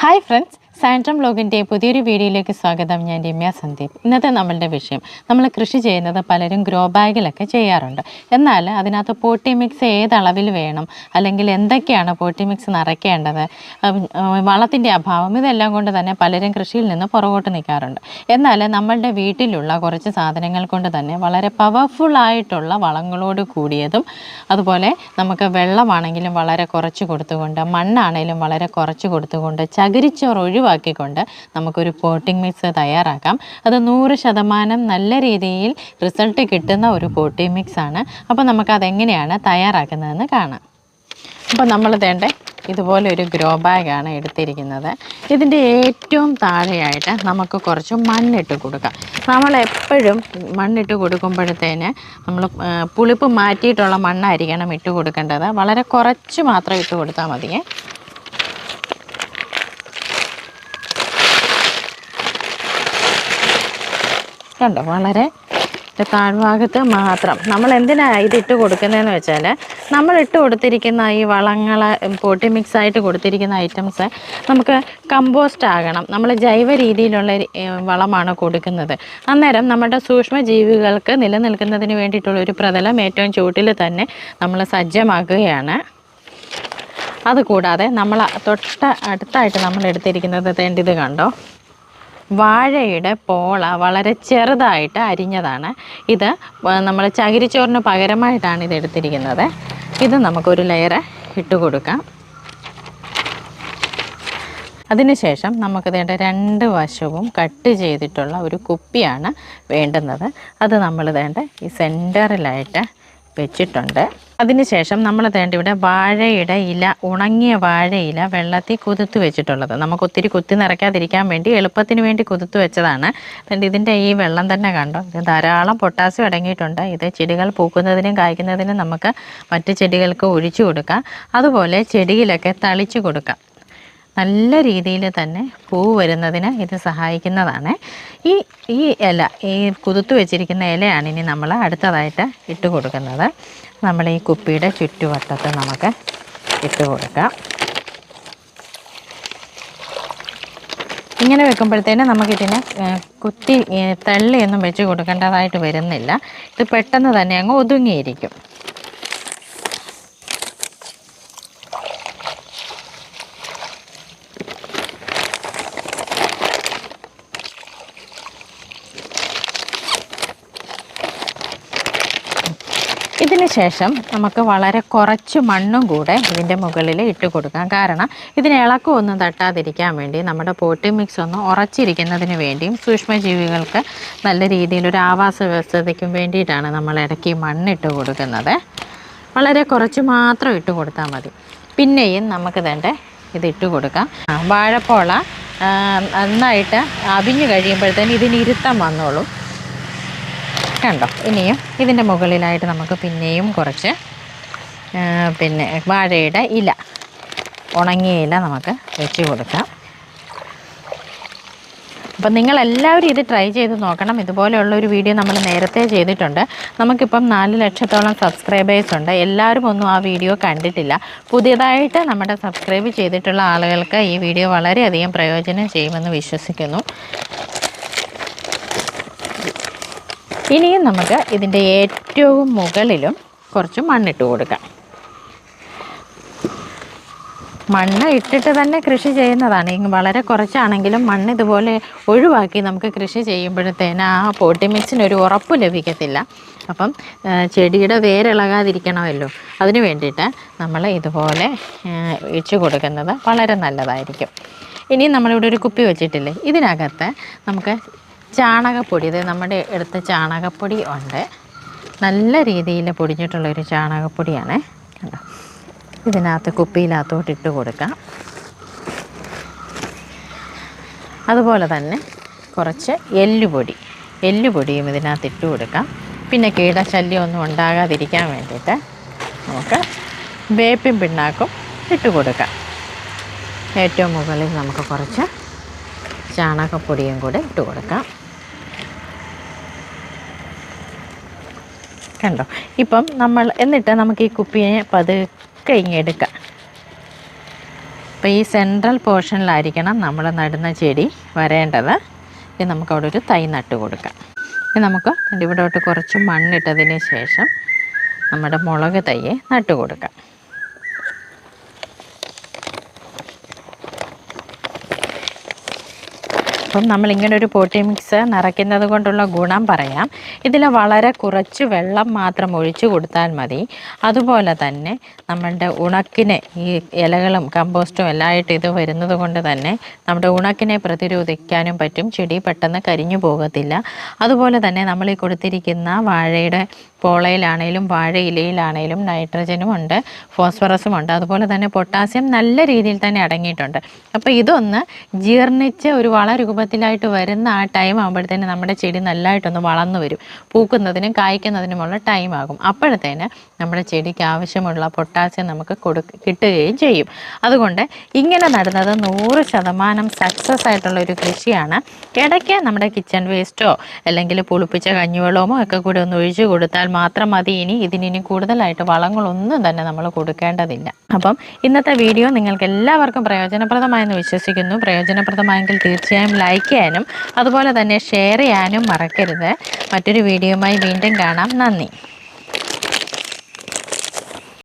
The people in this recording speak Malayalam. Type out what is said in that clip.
ഹായ് ഫ്രണ്ട്സ് സാൻട്രം ബ്ലോഗിന്റെ പുതിയൊരു വീഡിയോയിലേക്ക് സ്വാഗതം. ഞാൻ രമ്യ സന്ദീപ്. ഇന്നത്തെ നമ്മളുടെ വിഷയം നമ്മൾ കൃഷി ചെയ്യുന്നത് പലരും ഗ്രോ ബാഗിലൊക്കെ ചെയ്യാറുണ്ട്. എന്നാൽ അതിനകത്ത് പോട്ടി മിക്സ് ഏത് അളവിൽ വേണം? അല്ലെങ്കിൽ എന്തൊക്കെയാണ് പോട്ടി മിക്സ് നിറയ്ക്കേണ്ടത് വളത്തിന്റെ അഭാവം ഇതെല്ലാം കൊണ്ട് തന്നെ പലരും കൃഷിയിൽ നിന്ന് പുറകോട്ട് നിൽക്കാറുണ്ട്. എന്നാൽ നമ്മളുടെ വീട്ടിലുള്ള കുറച്ച് സാധനങ്ങൾ കൊണ്ട് തന്നെ വളരെ പവർഫുള്ളായിട്ടുള്ള വളങ്ങളോട് കൂടിയതും അതുപോലെ നമുക്ക് വെള്ളമാണെങ്കിലും വളരെ കുറച്ച് കൊടുത്തുകൊണ്ട് മണ്ണാണെങ്കിലും വളരെ കുറച്ച് കൊടുത്തുകൊണ്ട് ചകിരിച്ചോറ് ഒഴിവാക്കിക്കൊണ്ട് നമുക്കൊരു പോട്ടിംഗ് മിക്സ് തയ്യാറാക്കാം. അത് നൂറ് ശതമാനം നല്ല രീതിയിൽ റിസൾട്ട് കിട്ടുന്ന ഒരു പോട്ടിംഗ് മിക്സ് ആണ്. അപ്പോൾ നമുക്കതെങ്ങനെയാണ് തയ്യാറാക്കുന്നതെന്ന് കാണാം. അപ്പോൾ നമ്മൾ തേണ്ട ഇതുപോലെ ഒരു ഗ്രോ ബാഗാണ് എടുത്തിരിക്കുന്നത്. ഇതിന്റെ ഏറ്റവും താഴെയായിട്ട് നമുക്ക് കുറച്ച് മണ്ണിട്ട് കൊടുക്കാം. നമ്മൾ എപ്പോഴും മണ്ണിട്ട് കൊടുക്കുമ്പോഴത്തേന് നമ്മൾ പുളിപ്പ് മാറ്റിയിട്ടുള്ള മണ്ണായിരിക്കണം ഇട്ട് കൊടുക്കേണ്ടത്. വളരെ കുറച്ച് മാത്രം ഇട്ട് കൊടുത്താൽ മതിയേ. കണ്ടോ? വളരെ താഴ്ഭാഗത്ത് മാത്രം. നമ്മൾ എന്തിനാ ഇത് ഇട്ട് കൊടുക്കുന്നതെന്ന് വെച്ചാൽ നമ്മൾ ഇട്ട് കൊടുത്തിരിക്കുന്ന ഈ വളങ്ങൾ പോട്ടി മിക്സ് ആയിട്ട് കൊടുത്തിരിക്കുന്ന ഐറ്റംസ് നമുക്ക് കമ്പോസ്റ്റ് ആകണം. നമ്മൾ ജൈവ രീതിയിലുള്ള വളമാണ് കൊടുക്കുന്നത്. അന്നേരം നമ്മുടെ സൂക്ഷ്മജീവികൾക്ക് നിലനിൽക്കുന്നതിന് വേണ്ടിയിട്ടുള്ള ഒരു പ്രതലം ഏറ്റവും ചൂട്ടിൽ തന്നെ നമ്മൾ സജ്ജമാക്കുകയാണ്. അതുകൂടാതെ നമ്മൾ തൊട്ട അടുത്തായിട്ട് നമ്മൾ എടുത്തിരിക്കുന്നത് തേണ്ടിത് കണ്ടോ? വാഴയുടെ പോള വളരെ ചെറുതായിട്ട് അരിഞ്ഞതാണ്. ഇത് നമ്മൾ ചകിരിച്ചോറിന് പകരമായിട്ടാണ് ഇത് എടുത്തിരിക്കുന്നത്. ഇത് നമുക്കൊരു ലെയർ ഇട്ട് കൊടുക്കാം. അതിനുശേഷം നമുക്ക് വേണ്ട രണ്ട് വശവും കട്ട് ചെയ്തിട്ടുള്ള ഒരു കുപ്പിയാണ് വേണ്ടുന്നത്. അത് നമ്മൾ വേണ്ട ഈ സെന്ററിലായിട്ട് വെച്ചിട്ടുണ്ട്. അതിനുശേഷം നമ്മൾ തേണ്ട ഇവിടെ വാഴയുടെ ഇല ഉണങ്ങിയ വാഴയില വെള്ളത്തിൽ കുതിർത്ത് വെച്ചിട്ടുള്ളത്. നമുക്ക് ഒത്തിരി കുത്തി നിറയ്ക്കാതിരിക്കാൻ വേണ്ടി എളുപ്പത്തിന് വേണ്ടി കുതിർത്ത് വെച്ചതാണ്. തേണ്ട ഇതിന്റെ ഈ വെള്ളം തന്നെ കണ്ടോ? ഇത് ധാരാളം പൊട്ടാസ്യം അടങ്ങിയിട്ടുണ്ട്. ഇത് ചെടികൾ പൂക്കുന്നതിനും കായ്ക്കുന്നതിനും നമുക്ക് മറ്റ് ചെടികൾക്ക് ഒഴിച്ചു കൊടുക്കാം. അതുപോലെ ചെടിയിലൊക്കെ തളിച്ചു കൊടുക്കാം. നല്ല രീതിയിൽ തന്നെ പൂ വരുന്നതിന് ഇത് സഹായിക്കുന്നതാണ്. ഈ ഈ ഇല ഈ കുതിർത്ത് വെച്ചിരിക്കുന്ന ഇലയാണ് ഇനി നമ്മൾ അടുത്തതായിട്ട് ഇട്ട് കൊടുക്കുന്നത്. നമ്മൾ ഈ കുപ്പിയുടെ ചുറ്റുവട്ടത്ത് നമുക്ക് ഇട്ട് കൊടുക്കാം. ഇങ്ങനെ വെക്കുമ്പോഴത്തേന് നമുക്കിതിനെ കുത്തി തള്ളിയൊന്നും വെച്ച് കൊടുക്കേണ്ടതായിട്ട് വരുന്നില്ല. ഇത് പെട്ടെന്ന് തന്നെ അങ്ങ് ഒതുങ്ങിയിരിക്കും. ഇതിന് ശേഷം നമുക്ക് വളരെ കുറച്ച് മണ്ണും കൂടെ ഇതിന്റെ മുകളിൽ ഇട്ട് കൊടുക്കാം. കാരണം ഇതിന് ഇളക്കമൊന്നും തട്ടാതിരിക്കാൻ വേണ്ടി നമ്മുടെ പോട്ടി മിക്സ് ഒന്ന് ഉറച്ചിരിക്കുന്നതിന് വേണ്ടിയും സൂക്ഷ്മജീവികൾക്ക് നല്ല രീതിയിലൊരു ആവാസ വ്യവസ്ഥതയ്ക്കും വേണ്ടിയിട്ടാണ് നമ്മൾ ഇടയ്ക്ക് മണ്ണിട്ട് കൊടുക്കുന്നത്. വളരെ കുറച്ച് മാത്രം ഇട്ട് കൊടുത്താൽ മതി. പിന്നെയും നമുക്ക് തന്നെ ഇത് ഇട്ട് കൊടുക്കാം. വാഴപ്പോള നന്നായിട്ട് അവിഞ്ഞു കഴിയുമ്പോഴത്തേന് ഇതിന് ഇരുത്തം വന്നോളും. കണ്ടോ? ഇനിയും ഇതിന്റെ മുകളിലായിട്ട് നമുക്ക് പിന്നെയും കുറച്ച് പിന്നെ വാഴയുടെ ഇല ഉണങ്ങിയ ഇല നമുക്ക് വെച്ച് കൊടുക്കാം. അപ്പം നിങ്ങളെല്ലാവരും ഇത് ട്രൈ ചെയ്ത് നോക്കണം. ഇതുപോലെയുള്ള ഒരു വീഡിയോ നമ്മൾ നേരത്തെ ചെയ്തിട്ടുണ്ട്. നമുക്കിപ്പം നാല് ലക്ഷത്തോളം സബ്സ്ക്രൈബേഴ്സ് ഉണ്ട്. എല്ലാവരും ഒന്നും ആ വീഡിയോ കണ്ടിട്ടില്ല. പുതിയതായിട്ട് നമ്മുടെ സബ്സ്ക്രൈബ് ചെയ്തിട്ടുള്ള ആളുകൾക്ക് ഈ വീഡിയോ വളരെയധികം പ്രയോജനം ചെയ്യുമെന്ന് വിശ്വസിക്കുന്നു. ഇനിയും നമുക്ക് ഇതിന്റെ ഏറ്റവും മുകളിലും കുറച്ച് മണ്ണിട്ട് കൊടുക്കാം. മണ്ണ് ഇട്ടിട്ട് തന്നെ കൃഷി ചെയ്യുന്നതാണ്. വളരെ കുറച്ചാണെങ്കിലും മണ്ണ് ഇതുപോലെ ഒഴിവാക്കി നമുക്ക് കൃഷി ചെയ്യുമ്പോഴത്തേന് ആ പോട്ടി മിക്സിന് ഒരു ഉറപ്പ് ലഭിക്കത്തില്ല. അപ്പം ചെടിയുടെ വേരിളകാതിരിക്കണമല്ലോ. അതിന് വേണ്ടിയിട്ട് നമ്മൾ ഇതുപോലെ ഇച്ചു കൊടുക്കുന്നത് വളരെ നല്ലതായിരിക്കും. ഇനി നമ്മളിവിടെ ഒരു കുപ്പി വെച്ചിട്ടില്ലേ? ഇതിനകത്ത് നമുക്ക് ചാണകപ്പൊടി ഇത് നമ്മുടെ എടുത്ത ചാണകപ്പൊടി ഉണ്ട്. നല്ല രീതിയിൽ പൊടിഞ്ഞിട്ടുള്ളൊരു ചാണകപ്പൊടിയാണ്. കണ്ടോ? ഇതിനകത്ത് കുപ്പിയിലകത്തോട്ട് ഇട്ട് കൊടുക്കാം. അതുപോലെ തന്നെ കുറച്ച് എല്ലുപൊടി എല്ലുപൊടിയും ഇതിനകത്ത് ഇട്ട് കൊടുക്കാം. പിന്നെ കീടശല്യമൊന്നും ഉണ്ടാകാതിരിക്കാൻ വേണ്ടിയിട്ട് നമുക്ക് വേപ്പിൻ പിണ്ണാക്കും ഇട്ട് കൊടുക്കാം. ഏറ്റവും മുകളിൽ നമുക്ക് കുറച്ച് ചാണകപ്പൊടിയും കൂടെ ഇട്ട് കൊടുക്കാം. കണ്ടോ? ഇപ്പം നമ്മൾ എന്നിട്ട് നമുക്ക് ഈ കുപ്പിയെ പതുക്കെ ഇങ്ങെടുക്കാം അപ്പോൾ ഈ സെൻട്രൽ പോർഷനിലായിരിക്കണം നമ്മൾ നടുന്ന ചെടി വരേണ്ടത്. ഇനി നമുക്ക് അവിടെ ഒരു തൈ നട്ട് കൊടുക്കാം. ഇനി നമുക്ക് ഇവിടോട്ട് കുറച്ച് മണ്ണിട്ടതിന് ശേഷം നമ്മുടെ മുളക് തൈയെ നട്ട് കൊടുക്കാം. അപ്പം നമ്മളിങ്ങനെ ഒരു പോട്ടി മിക്സ് നിറയ്ക്കുന്നത് കൊണ്ടുള്ള ഗുണം പറയാം. ഇതിൽ വളരെ കുറച്ച് വെള്ളം മാത്രം ഒഴിച്ചു കൊടുത്താൽ മതി. അതുപോലെ തന്നെ നമ്മളുടെ ഉണക്കിനെ ഈ ഇലകളും കമ്പോസ്റ്റും എല്ലാം ആയിട്ട് ഇത് വരുന്നത് കൊണ്ട് തന്നെ നമ്മുടെ ഉണക്കിനെ പ്രതിരോധിക്കാനും പറ്റും. ചെടി പെട്ടെന്ന് കരിഞ്ഞു പോകത്തില്ല. അതുപോലെ തന്നെ നമ്മൾ ഈ കൊടുത്തിരിക്കുന്ന വാഴയുടെ പോളയിലാണേലും വാഴയിലയിലാണേലും നൈട്രജനും ഉണ്ട് ഫോസ്ഫറസും ഉണ്ട്. അതുപോലെ തന്നെ പൊട്ടാസ്യം നല്ല രീതിയിൽ തന്നെ അടങ്ങിയിട്ടുണ്ട്. അപ്പോൾ ഇതൊന്ന് ജീർണിച്ച് ഒരു വള രൂപത്തിലായിട്ട് വരുന്ന ആ ടൈം ആകുമ്പോഴത്തേന് നമ്മുടെ ചെടി നല്ലതായിട്ടൊന്ന് വളർന്നു വരും. പൂക്കുന്നതിനും കായ്ക്കുന്നതിനുമുള്ള ടൈം ആകും. അപ്പോഴത്തേന് നമ്മുടെ ചെടിക്ക് ആവശ്യമുള്ള പൊട്ടാസ്യം നമുക്ക് കൊടു കിട്ടുകയും ചെയ്യും. അതുകൊണ്ട് ഇങ്ങനെ നടുന്നത് നൂറ് ശതമാനം സക്സസ് ആയിട്ടുള്ള ഒരു കൃഷിയാണ്. ഇടയ്ക്ക് നമ്മുടെ കിച്ചൺ വേസ്റ്റോ അല്ലെങ്കിൽ പുളിപ്പിച്ച കഞ്ഞിവെള്ളമോ ഒക്കെ കൂടി ഒന്ന് ഒഴിച്ചു കൊടുത്താൽ മാത്രം മതി. ഇനി ഇതിനി കൂടുതലായിട്ട് വളങ്ങളൊന്നും തന്നെ നമ്മൾ കൊടുക്കേണ്ടതില്ല. അപ്പം ഇന്നത്തെ വീഡിയോ നിങ്ങൾക്ക് എല്ലാവർക്കും പ്രയോജനപ്രദമായെന്ന് വിശ്വസിക്കുന്നു. പ്രയോജനപ്രദമായെങ്കിൽ തീർച്ചയായും ലൈക്ക് ചെയ്യാനും അതുപോലെ തന്നെ ഷെയർ ചെയ്യാനും മറക്കരുത്. മറ്റൊരു വീഡിയോയുമായി വീണ്ടും കാണാം. നന്ദി.